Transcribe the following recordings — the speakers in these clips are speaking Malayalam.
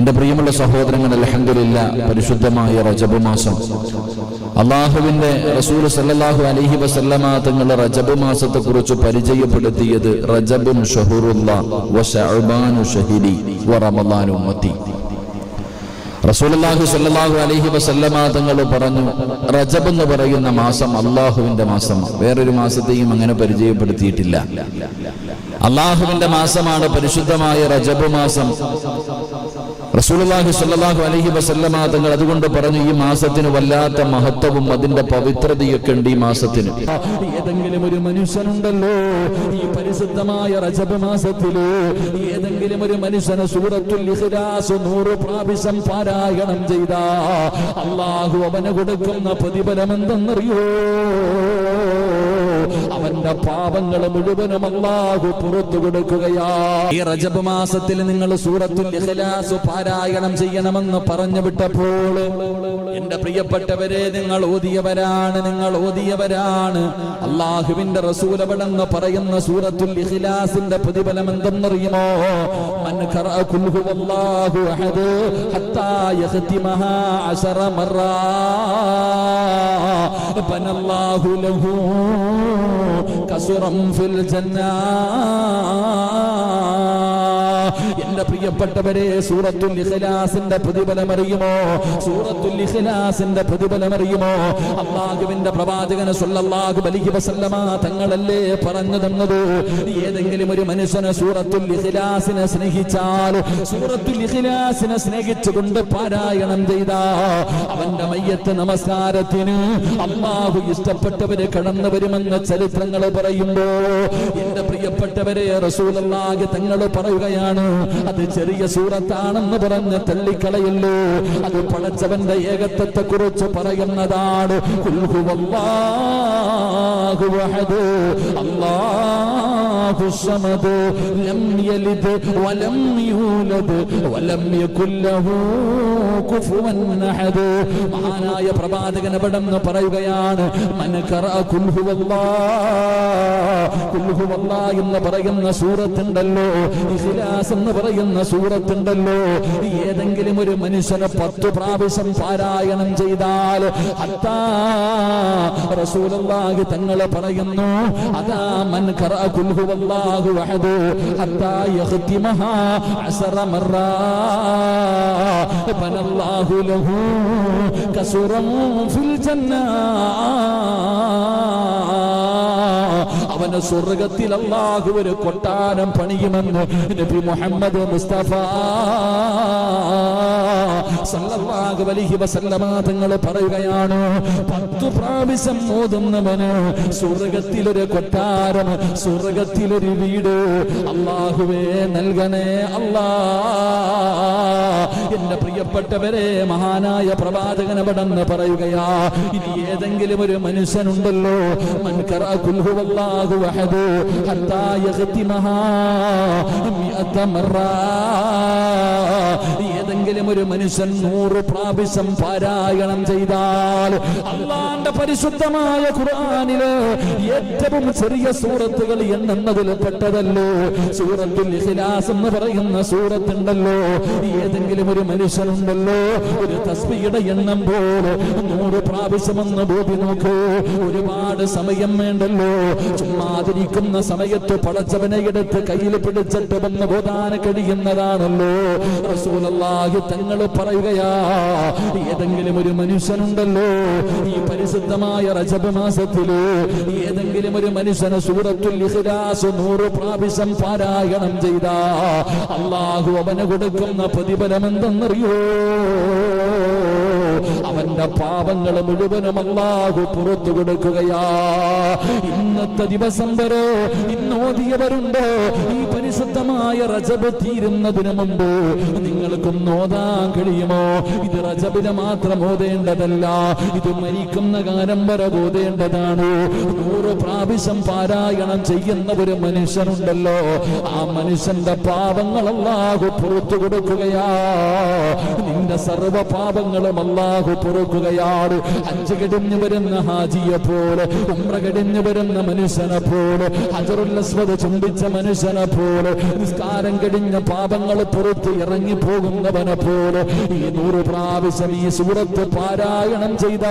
എന്റെ പ്രിയമുള്ള സഹോദരങ്ങൾ അലഹമില്ല പരിശുദ്ധമായ റജബ് മാസം. അള്ളാഹുവിന്റെ റസൂൽ സല്ലല്ലാഹു അലൈഹി വസല്ലമ തങ്ങളുടെ റജബ് മാസത്തെ കുറിച്ച് പരിചയപ്പെടുത്തിയത് റജബുൻ റസൂലുള്ളാഹി സ്വല്ലല്ലാഹു അലൈഹി വസല്ലമ തങ്ങൾ പറഞ്ഞു റജബ് എന്ന് പറയുന്ന മാസം അള്ളാഹുവിന്റെ മാസമാണ്. വേറൊരു മാസത്തെയും അങ്ങനെ പരിചയപ്പെടുത്തിയിട്ടില്ല. അള്ളാഹുവിന്റെ മാസമാണ് പരിശുദ്ധമായ റജബ് മാസം. റസൂലുള്ളാഹി സ്വല്ലല്ലാഹു അലൈഹി വസല്ലമ തങ്ങൾ അതുകൊണ്ട് പറഞ്ഞു ഈ മാസത്തിന് വല്ലാത്ത മഹത്വവും അതിന്റെ പവിത്രതയൊക്കെ ഉണ്ട് ഈ മാസത്തിന്. ഏതെങ്കിലും ഒരു മനുഷ്യനുണ്ടല്ലോ ഈ പരിശുദ്ധമായ റജബ് മാസത്തിൽ ഏതെങ്കിലും ഒരു മനുഷ്യന് സൂറത്തുൽ ഇഖ്ലാസ് നൂറ് പ്രാവശ്യം പാരായണം ചെയ്താ അള്ളാഹു അവന് കൊടുക്കുന്ന പ്രതിഫലം എന്തെന്നറിയോ അവന്റെ പാപങ്ങൾ മുഴുവനും അള്ളാഹു പുറത്തു കൊടുക്കുകയാ. ഈ റജബ് മാസത്തിൽ നിങ്ങൾ സൂറത്തുൽ ഇഖ്ലാസ് പാരായണം ചെയ്യണമെന്ന് പറഞ്ഞു വിട്ടപ്പോൾ എന്റെ പ്രിയപ്പെട്ടവരെ നിങ്ങൾ ഓതിയവരാണ് നിങ്ങൾ ഓതിയവരാണ്. അള്ളാഹുവിന്റെ റസൂലവടെന്ന് പറയുന്ന സൂറത്തുൽ ഇഖ്ലാസിന്റെ പ്രതിഫലം എന്തെന്നറിയുമോ? ബനല്ലാഹു ലഹു കസുറം ഫിൽ ജന്ന എന്റെ പ്രിയപ്പെട്ടവരെ സൂറത്തുൽ ഇഖ്ലാസിന്റെ പ്രതിഫലം അറിയുമോ? സൂറത്തുൽ ഇഖ്ലാസിന്റെ പ്രതിഫലം അറിയുമോ? അള്ളാഹുവിന്റെ പ്രവാചകന് സല്ലല്ലാഹു അലൈഹി വസല്ലമ തങ്ങളല്ലേ പറഞ്ഞു തന്നത്? ഏതെങ്കിലും ഒരു മനുഷ്യനെ സൂറത്തുൽ ഇഖ്ലാസിനെ സ്നേഹിച്ചാൽ സൂറത്തുൽ ഇഖ്ലാസിനെ സ്നേഹിച്ചുകൊണ്ട് പാരായണം ചെയ്ത അവന്റെ മയ്യത്ത് നമസ്കാരത്തിന് അള്ളാഹു ഇഷ്ടപ്പെട്ടവര് കടന്നു വരുമെന്ന ചരിത്രങ്ങൾ പറയുമ്പോ എന്റെ പ്രിയപ്പെട്ടവരെ റസൂലുള്ളാഹി തങ്ങൾ പറയുകയാണ് അത് ചെറിയ സൂറത്താണെന്ന് പറഞ്ഞ് തള്ളിക്കളയല്ലോ അത് പടച്ചവന്റെ ഏകത്വത്തെ കുറിച്ച് പറയുന്നതാണ് മഹാനായ പ്രവാചകൻ എവിടെന്ന് പറയുകയാണ് എന്ന് പറയുന്ന സൂറത്തുണ്ടല്ലോ. ഇഖ്ലാസ് എന്ന് പറയുന്ന സൂറത്തുണ്ടല്ലോ. ഏതെങ്കിലും ഒരു മനുഷ്യനെ പത്തു പ്രാവശ്യം പാരായണം ചെയ്താൽ അത്താ റസൂലുള്ളാഹി തങ്ങൾ പറയുന്നു അതാ മൻ ഖറഅ യഖ്തിമഹാ അസറ ബനല്ലാഹു ലഹു ഫിൽ അവന് സ്വർഗത്തിൽ അള്ളാഹു ഒരു കൊട്ടാരം പണിയുമെന്ന് നബി മുഹമ്മദ് മുസ്തഫ സല്ലല്ലാഹു അലൈഹി വസല്ലമ പറയുകയാണ് പത്തു പ്രാവശ്യം മോതുന്നവന് സ്വർഗത്തിലൊരു കൊട്ടാരം സ്വർഗത്തിലൊരു വീട് അള്ളാഹുവേ നൽകണേ അല്ലാ. എന്റെ പ്രിയപ്പെട്ടവരെ മഹാനായ പ്രവാചകൻ അവിടെന്ന് പറയുകയാ ഇനി ഏതെങ്കിലും ഒരു മനുഷ്യനുണ്ടല്ലോ മൻ ഖറഅ ഹുവല്ലാഹു അഹദ് ഹത്താ യഖ്തിമഹാ മിഅത മറാ ഏതെങ്കിലും ഒരു മനുഷ്യൻ നൂറ് പ്രാവശ്യം പാരായണം ചെയ്താൽ അള്ളാന്റെ പരിശുദ്ധമായ ഖുർആാനിൽ ഏറ്റവും ചെറിയ സൂറത്തുകൾ എണ്ണുന്നതിൽ പെട്ടതല്ലോ. സൂറത്തിൽ ഇഖ്ലാസ് എന്ന് പറയുന്ന സൂറത്തുണ്ടല്ലോ. ഏതെങ്കിലും ഒരു മനുഷ്യനുണ്ടല്ലോ ഒരു തസ്ബിയുടെ എണ്ണം പോലെ നൂറ് പ്രാവശ്യമെന്ന് ബോധി നോക്കൂ. ഒരുപാട് സമയം വേണ്ടല്ലോ. ചുമ്മാതിരിക്കുന്ന സമയത്ത് പടച്ചവനെ എടുത്ത് കയ്യിൽ പിടിച്ചിട്ട് വന്ന് ബോധാന കഴിയുന്നതാണല്ലോ. റസൂലല്ലാഹി തങ്ങൾ പറയുകയാ ഏതെങ്കിലും ഒരു മനുഷ്യനുണ്ടല്ലോ ഈ പരിശുദ്ധമായ റജബ് മാസത്തിൽ ഏതെങ്കിലും ഒരു മനുഷ്യന് സൂറത്തുൽ ഇഖ്ലാസ് നൂറ് പ്രാവശ്യം പാരായണം ചെയ്ത അള്ളാഹു അവന് കൊടുക്കുന്ന പ്രതിഫലം എന്തെന്നറിയോ അവന്റെ പാപങ്ങൾ മുഴുവനും അള്ളാഹു പുറത്തു കൊടുക്കുകയാ. ഇന്നത്തെ ദിവസം വരെ ഇന്നോതിയവരുണ്ടോ ഈ പരിശുദ്ധമായ റജബ് തീരുന്നതിന് മുമ്പ് നിങ്ങൾക്കും ഓതാൻ കഴിയുമോ? ഇത് റജബിന് മാത്രം ഓതേണ്ടതല്ല. ഇത് മരിക്കുന്ന കാലം വരെ ഓതേണ്ടതാണ്. നൂറ് പ്രാവശ്യം പാരായണം ചെയ്യുന്ന ഒരു മനുഷ്യനുണ്ടല്ലോ. ആ മനുഷ്യന്റെ പാപങ്ങൾ അല്ലാഹു പുറത്തു കൊടുക്കുകയാ. നിന്റെ സർവ പാപങ്ങളും അല്ലാഹു അള്ളാഹു പൊറുക്കുകയാണ് അഞ്ച് കടിഞ്ഞു വരുന്ന ഹാജിയെ പോലെ ഉമ്ര കടിഞ്ഞു വരുന്ന മനുഷ്യനെ പോലെ ഹജറുല്ലസ്വത ചുംബിച്ച മനുഷ്യനെ പോലെ നിസ്കാരം കടിഞ്ഞ പാപങ്ങൾ പുറത്ത് ഇറങ്ങി പോകുന്നവനെ പോലെ ഈ നൂറ് പ്രാവശ്യം ഈ സൂറത്ത് പാരായണം ചെയ്ത.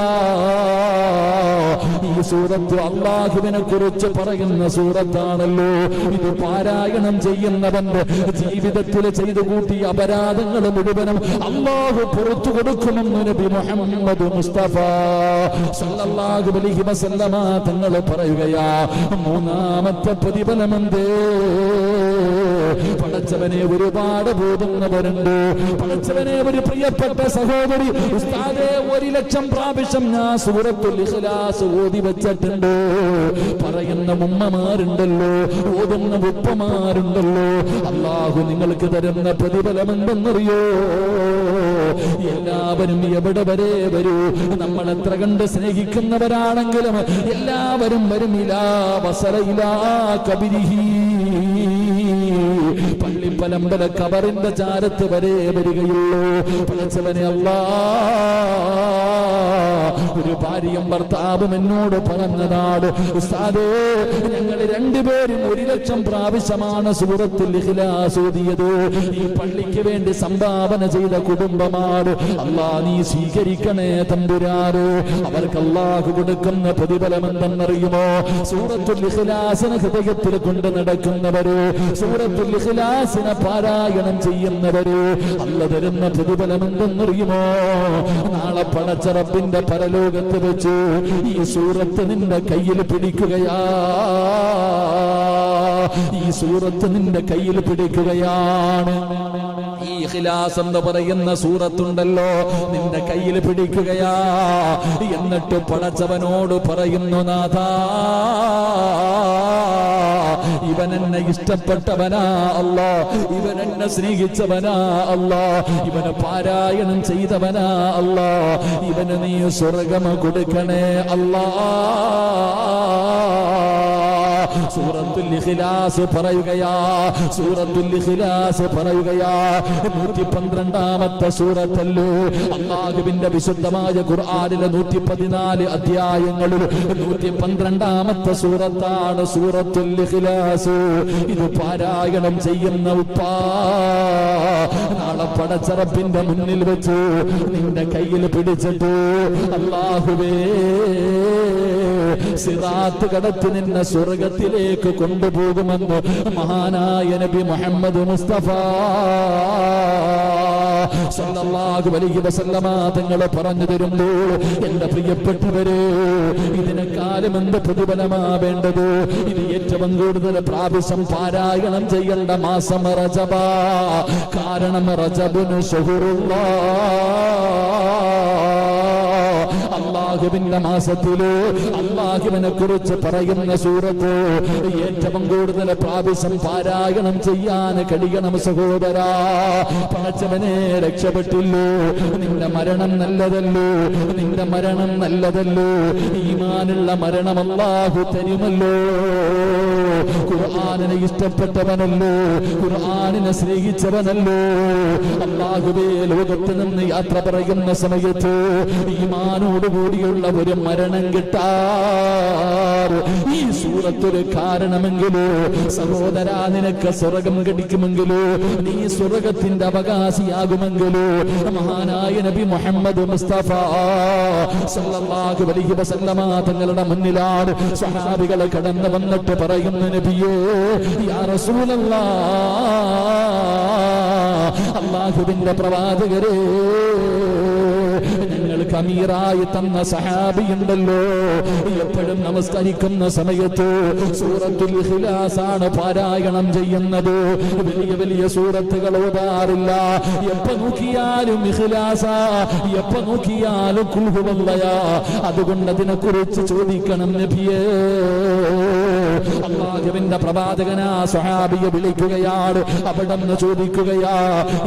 ഈ സൂറത്ത് അള്ളാഹുവിനെ കുറിച്ച് പറയുന്ന സൂറത്താണല്ലോ. ഇത് പാരായണം ചെയ്യുന്നവന്റെ ജീവിതത്തിൽ ചെയ്തു കൂട്ടിയ അപരാധങ്ങൾ മുഴുവനും അള്ളാഹു പുറത്തു കൊടുക്കുമെന്ന് നബി മുഹമ്മദ് മുസ്തഫ സല്ലല്ലാഹു അലൈഹി വസല്ലമ തങ്ങൾ പറയുകയാ മൂന്നാമത്തെ പ്രതിഫലമെന്തേ? പടച്ചവനെ ഒരുപാട് പോകുന്നവരുണ്ട് പടച്ചവനെ ഒരു പ്രിയപ്പെട്ട സഹോദരി ഉസ്താദെ ഒരു ലക്ഷം പ്രാവശ്യം ഞാൻ സൂറത്തുൽ ഇഖ്ലാസ് ഓതി വെച്ചിട്ടുണ്ട്. പറയുന്ന ഉമ്മമാരുണ്ടല്ലോ ഓതുന്ന ഉപ്പമാരുണ്ടല്ലോ. അള്ളാഹു നിങ്ങൾക്ക് തരുന്ന പ്രതിഫലം എന്തെന്നറിയോ എല്ലാവരും എവിടെ വരെ വരൂ? നമ്മൾ എത്ര കണ്ട് സ്നേഹിക്കുന്നവരാണെങ്കിലും എല്ലാവരും വരുമില്ല ഇലാ കബിരിഹി. പള്ളിപ്പലമ്പല കബറിന്റെ ചാരത്ത് വരെ വരികയുള്ളൂ. പലച്ചവനെ അല്ലാ ഒരു ഭാര്യയും ഭർത്താവും എന്നോട് പറഞ്ഞതാണ് ഉസ്താദേ ഞങ്ങൾ രണ്ടുപേരും ഒരു ലക്ഷം പ്രാവശ്യമാണ് സൂറത്തിൽ ഇഖ്ലാസ് ഓതിയത്. ഈ പള്ളിക്ക് വേണ്ടി സംഭാവന ചെയ്ത കുടുംബമാണ്. അല്ലാ നീ സ്വീകരിക്കണേ തമ്പുരാറ് അവർക്ക് അള്ളാഹു കൊടുക്കുന്ന പ്രതിഫലം എന്തെന്നറിയുമോ സൂറത്തുൽ ഇഖ്ലാസിനെ ഹൃദയത്തിൽ കൊണ്ട് നടക്കുന്നവര് സൂറത്തുൽ ഇഖ്ലാസിനെ പാരായണം ചെയ്യുന്നവര്? അല്ല തരുന്ന പ്രതിഫലം എന്തെന്നറിയുമോ നാളെ പണച്ചറപ്പിന്റെ പരലോകത്ത് വെച്ച് ഈ സൂറത്ത് നിന്റെ കയ്യിൽ പിടിക്കുകയാ. ഈ സൂറത്ത് നിന്റെ കയ്യിൽ പിടിക്കുകയാണ്. ഈ എന്ന് പറയുന്ന സൂറത്തുണ്ടല്ലോ നിന്റെ കയ്യിൽ പിടിക്കുകയാ. എന്നിട്ട് പടച്ചവനോട് പറയുന്നു നാഥാ എന്നെ ഇഷ്ടപ്പെട്ടവനാ അല്ലാ. ഇവൻ എന്നെ സ്നേഹിച്ചവനാ അല്ലാ. ഇവനെ പാരായണം ചെയ്തവനാ അല്ലാ. ഇവന് നീ സ്വർഗമ കൊടുക്കണേ അല്ലാ. സൂറത്തുൽ ഇഖ്ലാസ് പറയുകയാ സൂറത്തുൽ ഇഖ്ലാസ് പറയുകയാ. നൂറ്റി പന്ത്രണ്ടാമത്തെ സൂറത്തല്ലോ? അള്ളാഹുവിന്റെ വിശുദ്ധമായ ഖുർആനിലെ നൂറ്റി പതിനാല് അധ്യായങ്ങളിൽ നൂറ്റി പന്ത്രണ്ടാമത്തെ സൂറത്താണ് സൂറത്തുൽ ഇഖ്ലാസ്. ഇത് പാരായണം ചെയ്യുന്ന ഉപ്പാ നാളെ പടച്ചറപ്പിന്റെ മുന്നിൽ വെച്ച് നിന്റെ കയ്യിൽ പിടിച്ചിട്ട് അള്ളാഹുവേ സിറാത്ത് കടത്തി നിന്നെ സ്വർഗത്തിലേക്ക് കൊണ്ടുപോകുമെന്ന് മഹാനായ നബി മുഹമ്മദ് മുസ്തഫ തങ്ങൾ പറഞ്ഞു തരുമ്പോൾ എന്റെ പ്രിയപ്പെട്ടവരെ ഇതിനെക്കാലം എന്ത് പ്രതിഫലമാ വേണ്ടത് ഇത് ഏറ്റവും കൂടുതൽ പ്രാവശ്യം പാരായണം ചെയ്യേണ്ട മാസം റജബ. കാരണം റജബുന് ഷഹുറുള്ള അള്ളാഹുവിന്റെ മാസത്തിൽ അള്ളാഹുവിനെ കുറിച്ച് പറയുന്ന സൂറത്ത് ഏറ്റവും കൂടുതൽ പ്രാവശ്യം പാരായണം ചെയ്യാൻ കഴിയണം സഹോദര. പടച്ചവനെ രക്ഷപ്പെട്ടില്ലോ നിന്റെ മരണം നല്ലതല്ലോ നിന്റെ മരണം നല്ലതല്ലോ ഈമാനുള്ള മരണം അള്ളാഹു തരുമല്ലോ. ഖുർആാനിനെ ഇഷ്ടപ്പെട്ടവനല്ലോ ഖുർആാനിനെ സ്നേഹിച്ചവനല്ലോ. അള്ളാഹുവേ ലോകത്ത് നിന്ന് യാത്ര പറയുന്ന സമയത്ത് ഈമാനോട് കൂടിയുള്ള ഒരു മരണം കിട്ടാറ്. ഈ സൂറത്തൊരു കാരണമെങ്കിലോ? സഹോദരാ നിനക്ക് സ്വർഗം കടിക്കുമെങ്കിലോ? നീ സ്വർഗത്തിന്റെ അവകാശിയാകുമെങ്കിലോ? മഹാനായ നബി മുഹമ്മദ് മുസ്തഫ സല്ലല്ലാഹു അലൈഹി വസല്ലമ തങ്ങളുടെ മുന്നിലാണ് സഹാബികളെ കടന്നു വന്നിട്ട് പറയുന്ന നബിയേ യാ അള്ളാഹുവിന്റെ പ്രവാചകരേ അമീറായി തന്ന സഹാബിയുണ്ടല്ലോ. എപ്പോഴും നമസ്കരിക്കുന്ന സമയത്ത് സൂറത്തുൽ ഹിലാസാണ് പാരായണം ചെയ്യുന്നത്. വലിയ വലിയ സൂറത്തുകൾ ഓതാറില്ല. എപ്പോ നോക്കിയാലും ഹിലാസ എപ്പോ നോക്കിയാലും കുൽഹുവല്ലയാ അതുകൊണ്ട് അതിനെ കുറിച്ച് ചോദിക്കണം നബിയേ. അള്ളാഹുവിന്റെ പ്രവാചകനാ സ്വഹാബിയെ വിളിക്കുകയാണ് അവിടെ നിന്ന് ചോദിക്കുകയാ.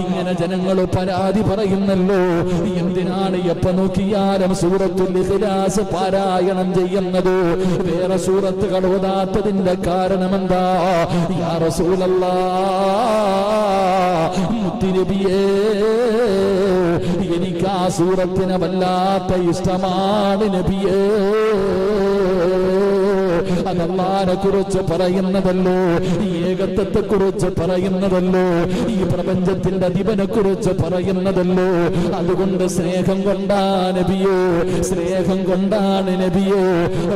ഇങ്ങനെ ജനങ്ങൾ പരാതി പറയുന്നല്ലോ. എന്തിനാണ് എപ്പോ നോക്കിയാലും സൂറത്തുൽ ഇഖ്ലാസ് പാരായണം ചെയ്യുന്നത്. വേറെ സൂറത്തുകൾ ഓതാത്തതിന്റെ കാരണം എന്താ യാ റസൂലല്ലാ മുത്തിനബിയേ എനിക്ക് ആ സൂറത്തിന് വല്ലാത്ത ഇഷ്ടമാണ് നബിയേ. അതല്ലാരെ കുറിച്ച് പറയുന്നതല്ലോ. ഈ ഏകത്വത്തെ കുറിച്ച് പറയുന്നതല്ലോ. ഈ പ്രപഞ്ചത്തിന്റെ അധിപനെ കുറിച്ച് പറയുന്നതല്ലോ. അതുകൊണ്ട് സ്നേഹം കൊണ്ടാണ് നബിയോ സ്നേഹം കൊണ്ടാണ് നബിയോ.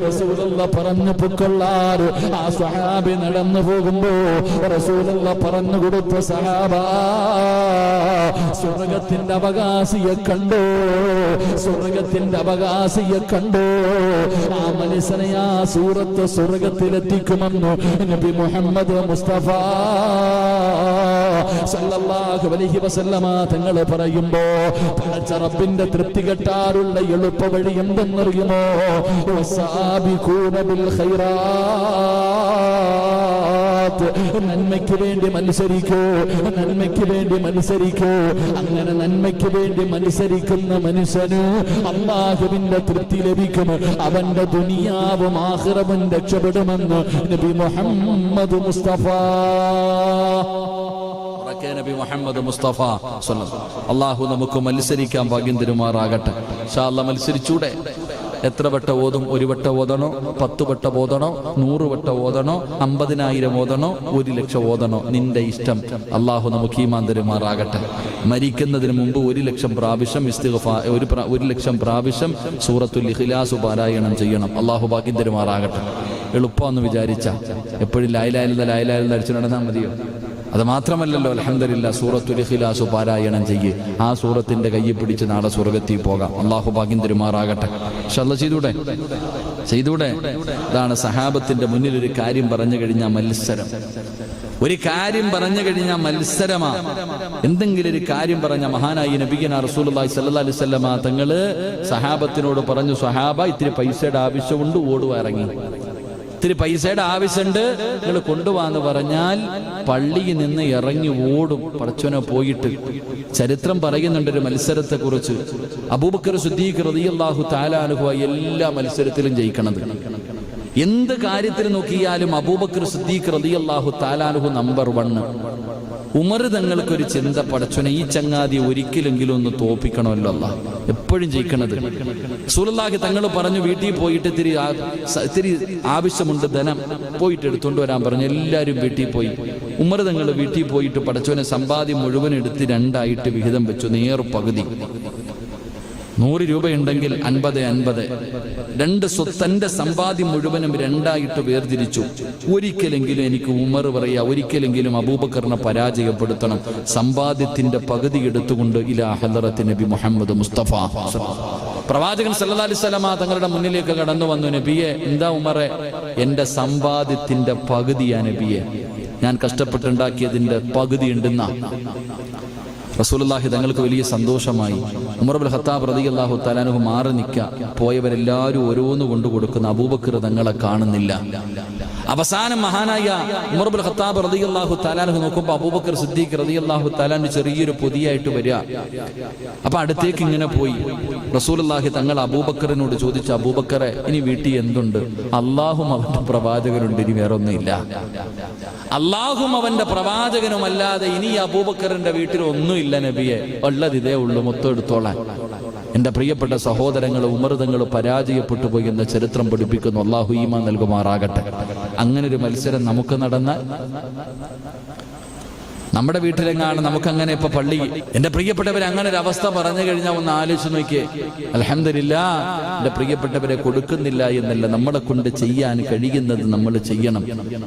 റസൂലുള്ള പറഞ്ഞു പൊക്കൊള്ളാറ്. ആ സഹാബി നടന്നു പോകുമ്പോ റസൂലുള്ള പറഞ്ഞു കൊടുത്ത സഹാബ സ്വർഗത്തിന്റെ അവകാശിയെ കണ്ടോ? സ്വർഗത്തിന്റെ അവകാശിയെ കണ്ടോ? ആ മനുഷ്യനെ ആ സൂറത്ത് സ്വർഗത്തിലെത്തിക്കുമെന്ന് നബി മുഹമ്മദ് മുസ്തഫ സല്ലല്ലാഹു അലൈഹി വസല്ലമ തങ്ങൾ പറയുമ്പോ പടച്ച റബ്ബിന്റെ തൃപ്തി കെട്ടാറുള്ള എളുപ്പ വഴി എന്തെന്നറിയുമോ? വസാബിഖൂന ബിൽ ഖൈറാത്ത് നന്മയ്ക്ക് വേണ്ടി മത്സരിക്കൂ നന്മയ്ക്ക് വേണ്ടി മത്സരിക്കൂ അങ്ങനെ നന്മയ്ക്ക് വേണ്ടി മത്സരിക്കുന്ന മനുഷ്യന് അള്ളാഹുവിന്റെ തൃപ്തി ലഭിക്കും. അവന്റെ ദുനിയാവും ആഹ്റവും രക്ഷപ്പെടുമെന്ന് നബി മുഹമ്മദ് മുസ്തഫ. നബി മുഹമ്മദ് മുസ്തഫ. അള്ളാഹു നമുക്ക് മത്സരിക്കാൻ ഭാഗ്യം തരുമാറാകട്ടെ. മത്സരിച്ചൂടെ? എത്ര വട്ട ഓതും? ഒരു വട്ട ഓതണോ? പത്ത് വട്ട ഓതണോ? നൂറ് വട്ട ഓതണോ? അമ്പതിനായിരം ഓതണോ? ഒരു ലക്ഷം ഓതണോ? നിന്റെ ഇഷ്ടം. അള്ളാഹു നമുക്ക് ഈമാൻ തരുമാറാകട്ടെ. മരിക്കുന്നതിന് മുമ്പ് ഒരു ലക്ഷം പ്രാവശ്യം ഒരു ഒരു ലക്ഷം പ്രാവശ്യം സൂറത്തുൽ ഇഖ്ലാസ് പാരായണം ചെയ്യണം. അള്ളാഹു ബാക്കി തരുമാറാകട്ടെ. എളുപ്പമെന്ന് വിചാരിച്ച. എപ്പോഴും ലായിലായില്ല ലായിലായില്ല അടിച്ചു നടന്നാൽ മതിയോ? അത് മാത്രമല്ലല്ലോ അലഹമില്ല സൂറത്തുൽ ഇഖ്ലാസ് പാരായണം ചെയ്യ്. ആ സൂറത്തിന്റെ കയ്യിൽ പിടിച്ച് നാളെ സ്വർഗത്തിൽ പോകാം. അള്ളാഹു ഭാഗ്യം തിരുമാറാകട്ടെ. ഷല്ല ചെയ്തൂടെ? ചെയ്തൂടെ? ഇതാണ് സഹാബത്തിന്റെ മുന്നിൽ ഒരു കാര്യം പറഞ്ഞു കഴിഞ്ഞാൽ മത്സരം. ഒരു കാര്യം പറഞ്ഞു കഴിഞ്ഞാൽ മത്സരമാ. എന്തെങ്കിലും ഒരു കാര്യം പറഞ്ഞ മഹാനായി നബിഗന സ്വല്ലല്ലാഹി അലൈഹി വസല്ലമ തങ്ങൾ സഹാബത്തിനോട് പറഞ്ഞു സഹാബ ഇത്തിരി പൈസയുടെ ആവശ്യമുണ്ട് ഇറങ്ങി. ഇത്തിരി പൈസയുടെ ആവശ്യമുണ്ട്. നിങ്ങൾ കൊണ്ടുപോകാന്ന് പറഞ്ഞാൽ പള്ളിയിൽ നിന്ന് ഇറങ്ങി ഓടും. പടച്ചോനെ പോയിട്ട് ചരിത്രം പറയുന്നുണ്ട് ഒരു മത്സരത്തെ കുറിച്ച് അബൂബക്കർ സുദ്ദീഖ് റളിയല്ലാഹു താലാനുഹ എല്ലാ മത്സരത്തിലും ജയിക്കണത്. എന്ത് കാര്യത്തിൽ നോക്കിയാലും അബൂബക്കർ സിദ്ദീഖ് റളിയല്ലാഹു താലാനുഹു നമ്പർ വണ്ണ് ഉമർ തങ്ങൾക്കൊരു ചിന്ത പടച്ചോനെ ഈ ചങ്ങാതി ഒരിക്കലെങ്കിലും ഒന്ന് തോപ്പിക്കണമല്ലോ അല്ല. എപ്പോഴും ജയിക്കണത്. സുലല്ലാഹി തങ്ങൾ പറഞ്ഞു വീട്ടിൽ പോയിട്ട് ഇത്തിരി ഇത്തിരി ആവശ്യമുണ്ട് ധനം. പോയിട്ട് എടുത്തുകൊണ്ട് വരാൻ പറഞ്ഞു എല്ലാവരും വീട്ടിൽ പോയി. ഉമർ തങ്ങൾ വീട്ടിൽ പോയിട്ട് പടച്ചോനെ സമ്പാദ്യം മുഴുവൻ എടുത്ത് രണ്ടായിട്ട് വിഹിതം വെച്ചു നേർ പകുതി. നൂറ് രൂപയുണ്ടെങ്കിൽ അൻപത് അൻപത്. രണ്ട് സ്വത്തന്റെ സമ്പാദ്യം മുഴുവനും രണ്ടായിട്ട് വേർതിരിച്ചു. ഒരിക്കലെങ്കിലും എനിക്ക് ഉമർ പറയാ ഒരിക്കലെങ്കിലും അബൂബക്കറിനെ പരാജയപ്പെടുത്തണം. സമ്പാദ്യത്തിന്റെ പകുതി എടുത്തുകൊണ്ട് ഇലാ നബി മുഹമ്മദ് മുസ്തഫ. പ്രവാചകൻ സല്ലാ അലൈഹി വസല്ലമ തങ്ങളുടെ മുന്നിലേക്ക് കടന്നു വന്നു നബിയെ എന്താ ഉമറെ? എന്റെ സമ്പാദ്യത്തിന്റെ പകുതിയാ നബിയെ. ഞാൻ കഷ്ടപ്പെട്ടുണ്ടാക്കിയതിന്റെ പകുതി ഉണ്ടെന്ന. റസൂലുള്ളാഹി തങ്ങൾക്ക് വലിയ സന്തോഷമായി. ഉമർബുൽ ഹത്താബ് റതി അള്ളാഹു തലാനുഹു മാറി നിൽക്കുക പോയവരെല്ലാവരും ഓരോന്ന് കൊണ്ടു കൊടുക്കുന്ന അബൂബക്കർ തങ്ങളെ കാണുന്നില്ല. അവസാനം മഹാനായ ഉമർബുൽ ബിൻ റതി അള്ളാഹു തആലാനഹു നോക്കുമ്പോൾ അബൂബക്കർ സിദ്ദീഖ് റതി അള്ളാഹു താലാൻ ചെറിയൊരു പൊതിയായിട്ട് വരിക. അപ്പൊ അടുത്തേക്ക് ഇങ്ങനെ പോയി. റസൂലുള്ളാഹി തങ്ങൾ അബൂബക്കറിനോട് ചോദിച്ചു അബൂബക്കറെ ഇനി വീട്ടിൽ എന്തുണ്ട്? അള്ളാഹും അവന്റെ പ്രവാചകനുണ്ട് ഇനി വേറെ ഒന്നുമില്ല അള്ളാഹും അവന്റെ പ്രവാചകനും അല്ലാതെ ഇനി അബൂബക്കറിന്റെ വീട്ടിൽ ഒന്നുമില്ല നബിയെ. ഉള്ളത് ഇതേ ഉള്ളു മൊത്തം എടുത്തോളാൻ. എന്റെ പ്രിയപ്പെട്ട സഹോദരങ്ങൾ ഉമർതങ്ങൾ പരാജയപ്പെട്ടു പോയി എന്ന ചരിത്രം പഠിപ്പിക്കുന്നു. അള്ളാഹു ഈമ നൽകുമാറാകട്ടെ. ഒരു മത്സരം നമുക്ക് നടന്നാൽ നമ്മുടെ വീട്ടിലെങ്ങാണ് നമുക്കങ്ങനെ ഇപ്പൊ പള്ളി? എന്റെ പ്രിയപ്പെട്ടവരെ അങ്ങനെ ഒരു അവസ്ഥ പറഞ്ഞു കഴിഞ്ഞാൽ ഒന്ന് ആലോചിച്ച് നോക്കിയേ. അലഹമില്ല എന്റെ പ്രിയപ്പെട്ടവരെ കൊടുക്കുന്നില്ല എന്നല്ല നമ്മളെ കൊണ്ട് ചെയ്യാൻ കഴിയുന്നത് നമ്മൾ ചെയ്യണം.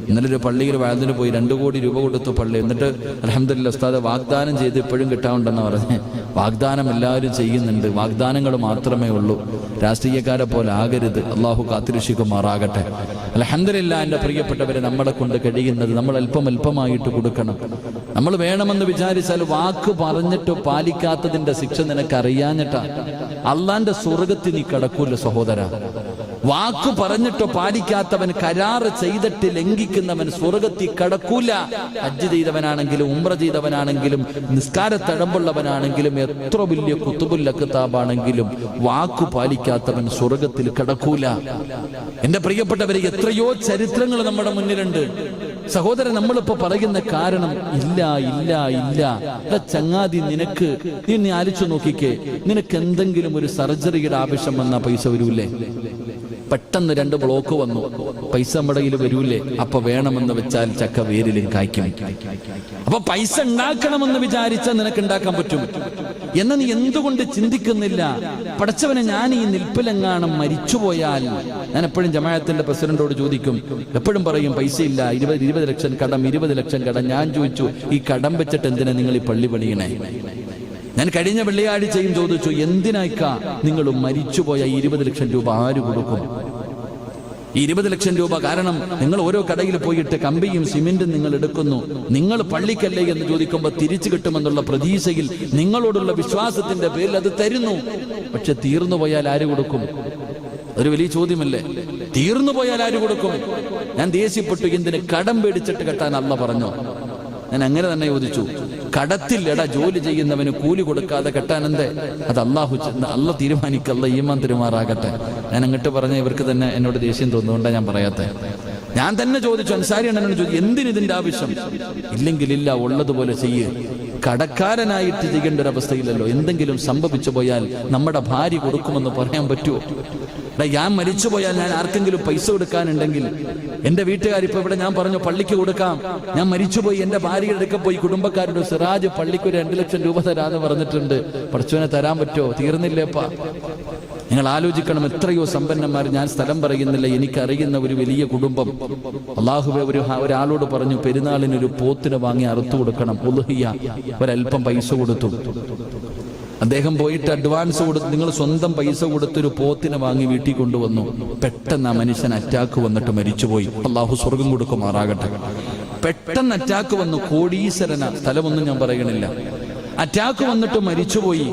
ഇന്നലെ ഒരു പള്ളിയിൽ വാഴ്ന്നിന് പോയി രണ്ടു കോടി രൂപ കൊടുത്തു പള്ളി. എന്നിട്ട് അലഹമില്ല ഉസ്താദ് വാഗ്ദാനം ചെയ്ത് ഇപ്പോഴും കിട്ടാറുണ്ടെന്ന് പറഞ്ഞ്. വാഗ്ദാനം എല്ലാവരും ചെയ്യുന്നുണ്ട്. വാഗ്ദാനങ്ങൾ മാത്രമേ ഉള്ളൂ. രാഷ്ട്രീയക്കാരെ പോലെ ആകരുത്. അള്ളാഹു കാത്തിരക്ഷിക്കുമാറാകട്ടെ. അലഹമില്ല എന്റെ പ്രിയപ്പെട്ടവരെ നമ്മളെ കൊണ്ട് കഴിയുന്നത് നമ്മൾ അല്പം അല്പമായിട്ട് കൊടുക്കണം. നമ്മൾ വേണമെന്ന് വിചാരിച്ചാൽ വാക്ക് പറഞ്ഞിട്ട് പാലിക്കാത്തതിന്റെ ശിക്ഷ നിനക്ക് അറിയാഞ്ഞിട്ടാ. അള്ളാന്റെ സ്വർഗത്തിൽ നീ കിടക്കൂല സഹോദര. വാക്ക് പറഞ്ഞിട്ടോ പാലിക്കാത്തവൻ കരാറ് ചെയ്തിട്ട് ലംഘിക്കുന്നവൻ സ്വർഗത്തിൽ കടക്കൂല. ഹജ്ജ് ചെയ്തവനാണെങ്കിലും ഉമ്ര ചെയ്തവനാണെങ്കിലും നിസ്കാരത്തഴമ്പുള്ളവനാണെങ്കിലും എത്ര വലിയ കുത്തുബുല്ല കിതാബാണെങ്കിലും വാക്ക് പാലിക്കാത്തവൻ സ്വർഗത്തിൽ കടക്കൂല. എന്റെ പ്രിയപ്പെട്ടവരെ എത്രയോ ചരിത്രങ്ങൾ നമ്മുടെ മുന്നിലുണ്ട്. സഹോദരൻ നമ്മളിപ്പോ പറയുന്ന കാരണം ഇല്ല ഇല്ല ഇല്ല. ചങ്ങാതി നിനക്ക് നീ നീ നോക്കിക്കേ. നിനക്ക് എന്തെങ്കിലും ഒരു സർജറിയുടെ ആവശ്യം വന്നാ പൈസ വരൂലേ പെട്ടെന്ന് രണ്ട് ബ്ലോക്ക് വന്നു. പൈസ നമ്മുടെ കയ്യിൽ വരൂലേ? അപ്പൊ വേണമെന്ന് വെച്ചാൽ ചക്ക വേരിലും കായ്ക്കും. അപ്പൊ പൈസ ഉണ്ടാക്കണമെന്ന് വിചാരിച്ചാൽ നിനക്ക് ഉണ്ടാക്കാൻ പറ്റും. എന്ന് നീ എന്തുകൊണ്ട് ചിന്തിക്കുന്നില്ല? പടച്ചവനെ ഞാൻ ഈ നിൽപ്പിലെങ്ങാണം മരിച്ചുപോയാൽ ഞാൻ എപ്പോഴും ജമായത്തിന്റെ പ്രസിഡന്റോട് ചോദിക്കും. എപ്പോഴും പറയും പൈസ ഇല്ല ഇരുപത് ഇരുപത് ലക്ഷം കടം ഇരുപത് ലക്ഷം കടം. ഞാൻ ചോദിച്ചു ഈ കടം വെച്ചിട്ട് എന്തിനാ നിങ്ങൾ ഈ പള്ളി പണിയണേ? ഞാൻ കഴിഞ്ഞ വെള്ളിയാഴ്ചയും ചോദിച്ചു എന്തിനായിക്ക നിങ്ങൾ മരിച്ചുപോയ ഇരുപത് ലക്ഷം രൂപ ആര് കൊടുക്കും? ഇരുപത് ലക്ഷം രൂപ കാരണം നിങ്ങൾ ഓരോ കടയിൽ പോയിട്ട് കമ്പിയും സിമെന്റും നിങ്ങൾ എടുക്കുന്നു. നിങ്ങൾ പള്ളിക്കല്ലേ എന്ന് ചോദിക്കുമ്പോൾ തിരിച്ചു കിട്ടുമെന്നുള്ള പ്രതീക്ഷയിൽ നിങ്ങളോടുള്ള വിശ്വാസത്തിന്റെ പേരിൽ അത് തരുന്നു. പക്ഷെ തീർന്നു പോയാൽ ആര് കൊടുക്കും? ഒരു വലിയ ചോദ്യമല്ലേ? തീർന്നു പോയാൽ ആര് കൊടുക്കും? ഞാൻ ദേഷ്യപ്പെട്ടു എന്തിന് കടം പേടിച്ചിട്ട് കെട്ടാൻ അല്ല പറഞ്ഞു? ഞാൻ അങ്ങനെ തന്നെ ചോദിച്ചു. കടത്തിൽ എടാ ജോലി ചെയ്യുന്നവന് കൂലി കൊടുക്കാതെ കെട്ടാനെന്തേ? അത് അള്ളാഹു അല്ല തീരുമാനിക്കല്ല ഈമാൻ തിരുമാറാകട്ടെ. ഞാൻ അങ്ങോട്ട് പറഞ്ഞ ഇവർക്ക് തന്നെ എന്നോട് ദേഷ്യം തോന്നുന്നുകൊണ്ടാണ് ഞാൻ പറയാത്തെ. ഞാൻ തന്നെ ചോദിച്ചു അൻസാരി അണ്ണനോട് ചോദിച്ചു എന്തിന് ഇതിന്റെ ആവശ്യം? ഇല്ലെങ്കിൽ ഇല്ല ഉള്ളതുപോലെ ചെയ്യ്. കടക്കാരനായിട്ട് ചെയ്യേണ്ട ഒരു അവസ്ഥയില്ലല്ലോ. എന്തെങ്കിലും സംഭവിച്ചു പോയാൽ നമ്മുടെ ഭാര്യ കൊടുക്കുമെന്ന് പറയാൻ പറ്റുമോ ഞാൻ മരിച്ചു പോയാൽ ഞാൻ ആർക്കെങ്കിലും പൈസ കൊടുക്കാനുണ്ടെങ്കിൽ എന്റെ വീട്ടുകാർ ഇപ്പൊ ഇവിടെ ഞാൻ പറഞ്ഞു പള്ളിക്ക് കൊടുക്കാം. ഞാൻ മരിച്ചുപോയി എന്റെ ഭാര്യയുടെ അടുക്ക പോയി കുടുംബക്കാരുടെ സിറാജ് പള്ളിക്ക് ഒരു രണ്ട് ലക്ഷം രൂപ തരാന്ന് പറഞ്ഞിട്ടുണ്ട്. പഠിച്ചവനെ തരാൻ പറ്റുമോ? തീർന്നില്ലേപ്പാ നിങ്ങൾ ആലോചിക്കണം എത്രയോ സമ്പന്നന്മാർ ഞാൻ സ്ഥലം പറയുന്നില്ല എനിക്കറിയുന്ന ഒരു വലിയ കുടുംബം. അള്ളാഹുബെ ഒരു ഒരാളോട് പറഞ്ഞു പെരുന്നാളിന് ഒരു പോത്തിനെ വാങ്ങി അറുത്തു കൊടുക്കണം ഒരല്പം പൈസ കൊടുത്തു. അദ്ദേഹം പോയിട്ട് അഡ്വാൻസ് കൊടുത്ത് നിങ്ങൾ സ്വന്തം പൈസ കൊടുത്തൊരു പോത്തിനെ വാങ്ങി വീട്ടിൽ കൊണ്ടുവന്നു. പെട്ടെന്ന് ആ മനുഷ്യൻ അറ്റാക്ക് വന്നിട്ട് മരിച്ചുപോയി. അള്ളാഹു സ്വർഗം കൊടുക്കുമാറാകട്ടെ. പെട്ടെന്ന് അറ്റാക്ക് വന്നു. കോടീശ്വരന. സ്ഥലമൊന്നും ഞാൻ പറയണില്ല. അറ്റാക്ക് വന്നിട്ട് മരിച്ചുപോയി.